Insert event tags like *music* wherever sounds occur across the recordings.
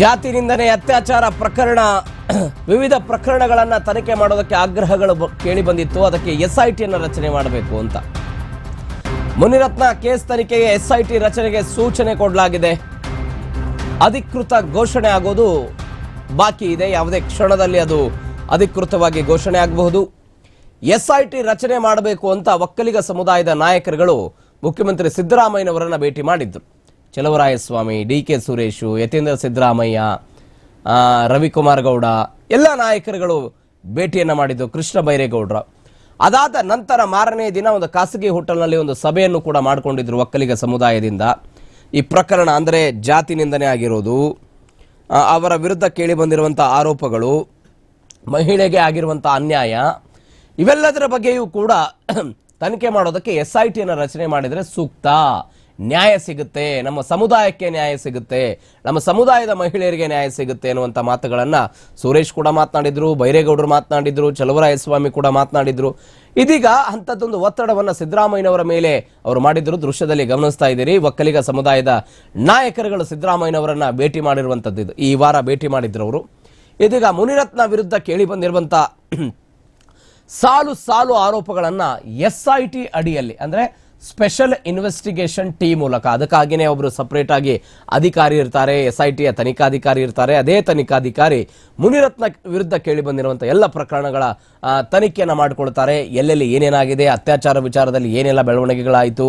ಜಾತಿ ನಿಂದನೆ ಅತ್ಯಾಚಾರ ಪ್ರಕರಣ, *clears throat* ವಿವಿಧ ಪ್ರಕರಣಗಳನ್ನು ತನಿಖೆ ಮಾಡೋದಕ್ಕೆ ಆಗ್ರಹಗಳು ಕೇಳಿ ಬಂದಿತ್ತು. ಅದಕ್ಕೆ ಎಸ್ ಐ ಟಿಯನ್ನು ರಚನೆ ಮಾಡಬೇಕು ಅಂತ. ಮುನಿರತ್ನ ಕೇಸ್ ತನಿಖೆಗೆ ಎಸ್ ಐ ಟಿ ರಚನೆಗೆ ಸೂಚನೆ ಕೊಡಲಾಗಿದೆ. ಅಧಿಕೃತ ಘೋಷಣೆ ಆಗೋದು ಬಾಕಿ ಇದೆ. ಯಾವುದೇ ಕ್ಷಣದಲ್ಲಿ ಅದು ಅಧಿಕೃತವಾಗಿ ಘೋಷಣೆ ಆಗಬಹುದು. ಎಸ್ ಐ ಟಿ ರಚನೆ ಮಾಡಬೇಕು ಅಂತ ಒಕ್ಕಲಿಗ ಸಮುದಾಯದ ನಾಯಕರುಗಳು ಮುಖ್ಯಮಂತ್ರಿ ಸಿದ್ದರಾಮಯ್ಯನವರನ್ನ ಭೇಟಿ ಮಾಡಿದ್ರು. ಚಲವರಾಯಸ್ವಾಮಿ, ಡಿ ಕೆ ಸುರೇಶು, ಯತೀಂದ್ರ ಸಿದ್ದರಾಮಯ್ಯ ರವಿಕುಮಾರ್ ಗೌಡ, ಎಲ್ಲ ನಾಯಕರುಗಳು ಭೇಟಿಯನ್ನು ಮಾಡಿದ್ದು ಕೃಷ್ಣ ಬೈರೇಗೌಡ್ರ. ಅದಾದ ನಂತರ ಮಾರನೇ ದಿನ ಒಂದು ಖಾಸಗಿ ಹೋಟೆಲ್ನಲ್ಲಿ ಒಂದು ಸಭೆಯನ್ನು ಕೂಡ ಮಾಡಿಕೊಂಡಿದ್ದರು ಒಕ್ಕಲಿಗ ಸಮುದಾಯದಿಂದ. ಈ ಪ್ರಕರಣ ಅಂದರೆ ಜಾತಿ ನಿಂದನೆ ಆಗಿರೋದು ಅವರ ವಿರುದ್ಧ ಕೇಳಿ ಬಂದಿರುವಂಥ ಆರೋಪಗಳು, ಮಹಿಳೆಗೆ ಆಗಿರುವಂಥ ಅನ್ಯಾಯ, ಇವೆಲ್ಲದರ ಬಗ್ಗೆಯೂ ಕೂಡ ತನಿಖೆ ಮಾಡೋದಕ್ಕೆ ಎಸ್ ಐ ಟಿಯನ್ನು ರಚನೆ ಮಾಡಿದರೆ ಸೂಕ್ತ. ನ್ಯಾಯ ಸಿಗುತ್ತೆ, ನಮ್ಮ ಸಮುದಾಯಕ್ಕೆ ನ್ಯಾಯ ಸಿಗುತ್ತೆ, ನಮ್ಮ ಸಮುದಾಯದ ಮಹಿಳೆಯರಿಗೆ ನ್ಯಾಯ ಸಿಗುತ್ತೆ ಅನ್ನುವಂಥ ಮಾತುಗಳನ್ನು ಸುರೇಶ್ ಕೂಡ ಮಾತನಾಡಿದರು, ಬೈರೇಗೌಡರು ಮಾತನಾಡಿದರು ಚಲುವರಾಯಸ್ವಾಮಿ ಕೂಡ ಮಾತನಾಡಿದರು. ಇದೀಗ ಅಂಥದ್ದೊಂದು ಒತ್ತಡವನ್ನು ಸಿದ್ದರಾಮಯ್ಯನವರ ಮೇಲೆ ಅವರು ಮಾಡಿದ್ರು. ದೃಶ್ಯದಲ್ಲಿ ಗಮನಿಸ್ತಾ ಇದ್ದೀರಿ, ಒಕ್ಕಲಿಗ ಸಮುದಾಯದ ನಾಯಕರುಗಳು ಸಿದ್ದರಾಮಯ್ಯನವರನ್ನು ಭೇಟಿ ಮಾಡಿರುವಂಥದ್ದು. ಈ ವಾರ ಭೇಟಿ ಮಾಡಿದ್ರು ಅವರು. ಇದೀಗ ಮುನಿರತ್ನ ವಿರುದ್ಧ ಕೇಳಿ ಬಂದಿರುವಂಥ ಸಾಲು ಸಾಲು ಆರೋಪಗಳನ್ನು ಎಸ್ ಐ ಟಿ ಅಡಿಯಲ್ಲಿ, ಅಂದ್ರೆ ಸ್ಪೆಷಲ್ ಇನ್ವೆಸ್ಟಿಗೇಷನ್ ಟೀಮ್ ಮೂಲಕ. ಅದಕ್ಕಾಗಿಯೇ ಒಬ್ಬರು ಸಪರೇಟ್ ಆಗಿ ಅಧಿಕಾರಿ ಇರ್ತಾರೆ ಎಸ್ ಐ ಟಿಯ ತನಿಖಾಧಿಕಾರಿ ಇರ್ತಾರೆ. ಅದೇ ತನಿಖಾಧಿಕಾರಿ ಮುನಿರತ್ನ ವಿರುದ್ಧ ಕೇಳಿ ಬಂದಿರುವಂತಹ ಎಲ್ಲ ಪ್ರಕರಣಗಳ ತನಿಖೆಯನ್ನು ಮಾಡಿಕೊಳ್ತಾರೆ. ಎಲ್ಲೆಲ್ಲಿ ಏನೇನಾಗಿದೆ, ಅತ್ಯಾಚಾರ ವಿಚಾರದಲ್ಲಿ ಏನೆಲ್ಲ ಬೆಳವಣಿಗೆಗಳಾಯಿತು,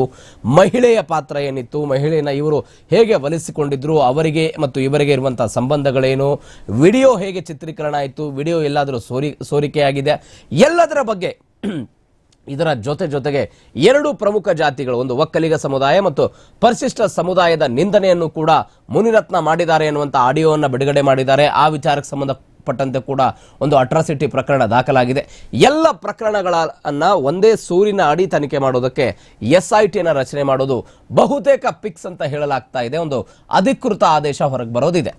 ಮಹಿಳೆಯ ಪಾತ್ರ ಏನಿತ್ತು, ಮಹಿಳೆಯನ್ನ ಇವರು ಹೇಗೆ ಒಲಿಸಿಕೊಂಡಿದ್ರು ಅವರಿಗೆ ಮತ್ತು ಇವರಿಗೆ ಇರುವಂತಹ ಸಂಬಂಧಗಳೇನು, ವಿಡಿಯೋ ಹೇಗೆ ಚಿತ್ರೀಕರಣ ಆಯಿತು, ವಿಡಿಯೋ ಎಲ್ಲಾದರೂ ಸೋರಿ, ಸೋರಿಕೆಯಾಗಿದೆ, ಎಲ್ಲದರ ಬಗ್ಗೆ ಇದರ ಜೊತೆ ಜೊತೆಗೆ ಎರಡು ಪ್ರಮುಖ ಜಾತಿಗಳು, ಒಂದು ಒಕ್ಕಲಿಗ ಸಮುದಾಯ ಮತ್ತು ಪರಿಶಿಷ್ಟ ಸಮುದಾಯದ ನಿಂದನೆಯನ್ನು ಕೂಡ ಮುನಿರತ್ನ ಮಾಡಿದ್ದಾರೆ ಎನ್ನುವಂಥ ಆಡಿಯೋವನ್ನು ಬಿಡುಗಡೆ ಮಾಡಿದ್ದಾರೆ. ಆ ವಿಚಾರಕ್ಕೆ ಸಂಬಂಧಪಟ್ಟಂತೆ ಕೂಡ ಒಂದು ಅಟ್ರಾಸಿಟಿ ಪ್ರಕರಣ ದಾಖಲಾಗಿದೆ. ಎಲ್ಲ ಪ್ರಕರಣಗಳನ್ನು ಒಂದೇ ಸೂರಿನ ಅಡಿ ತನಿಖೆ ಮಾಡೋದಕ್ಕೆ ಎಸ್ ಐ ಟಿಯನ್ನು ರಚನೆ ಮಾಡೋದು ಬಹುತೇಕ ಪಿಕ್ಸ್ ಅಂತ ಹೇಳಲಾಗ್ತಾ ಇದೆ. ಒಂದು ಅಧಿಕೃತ ಆದೇಶ ಹೊರಗೆ ಬರೋದಿದೆ.